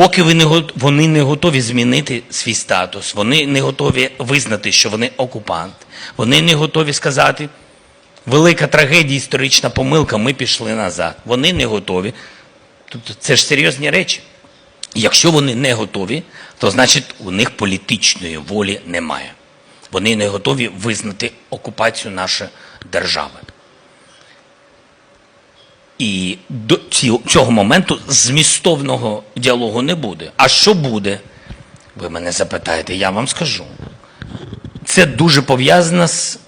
Поки вони не готові змінити свій статус, вони не готові визнати, що вони окупант, вони не готові сказати, велика трагедія, історична помилка, ми пішли назад. Вони не готові. Це ж серйозні речі. Якщо вони не готові, то значить у них політичної волі немає. Вони не готові визнати окупацію нашої держави. І до цього моменту змістовного діалогу не буде. А що буде? Ви мене запитаєте, я вам скажу. Це дуже пов'язано з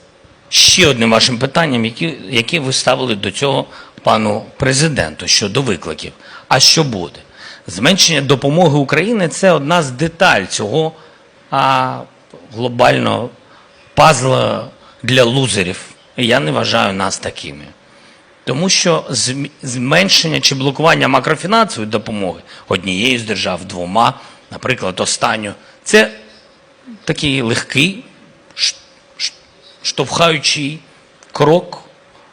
ще одним вашим питанням, яке ви ставили до цього пану президенту щодо викликів. А що буде? Зменшення допомоги Україні це одна з деталь цього глобального пазла для лузерів. Я не вважаю нас такими. Тому що зменшення чи блокування макрофінансової допомоги однією з держав, двома, наприклад, останню, це такий легкий, штовхаючий крок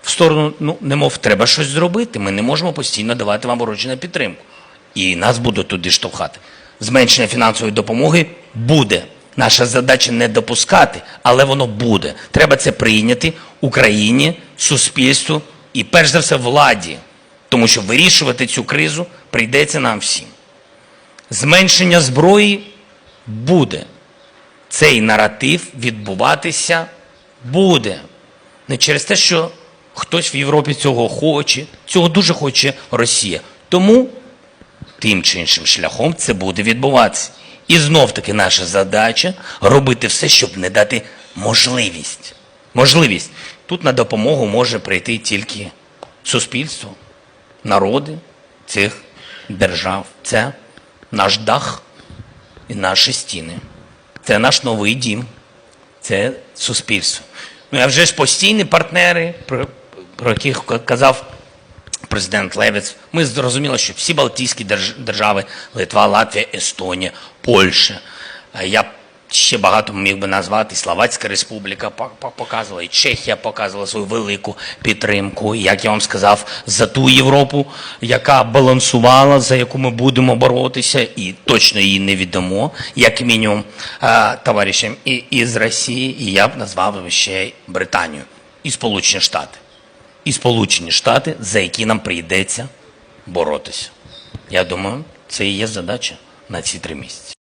в сторону, ну, немов треба щось зробити. Ми не можемо постійно давати вам ворожу підтримку. І нас будуть туди штовхати. Зменшення фінансової допомоги буде. Наша задача не допускати, але воно буде. Треба це прийняти Україні, суспільству і, перш за все, владі. Тому що вирішувати цю кризу прийдеться нам всім. Зменшення зброї буде. Цей наратив відбуватися буде. Не через те, що хтось в Європі цього хоче, цього дуже хоче Росія. Тому тим чи іншим шляхом це буде відбуватися. І знов таки наша задача робити все, щоб не дати можливість. Можливість. Тут на допомогу може прийти тільки суспільство, народи цих держав. Це наш дах і наші стіни. Це наш новий дім. Це суспільство. Ну, а вже ж постійні партнери, про, про яких казав президент Левець, ми зрозуміли, що всі Балтійські держ- держави, Литва, Латвія, Естонія, Польща, я ще багато міг би назвати, Словацька Республіка по- по- показувала, і Чехія показувала свою велику підтримку, І, як я вам сказав, за ту Європу, яка балансувала, за яку ми будемо боротися, і точно її не віддамо, як мінімум, е, товаришам і, із Росії, і я б назвав ще Британію і Сполучені Штати і Сполучені Штати, за які нам прийдеться боротися. Я думаю, це і є задача на ці три місяці.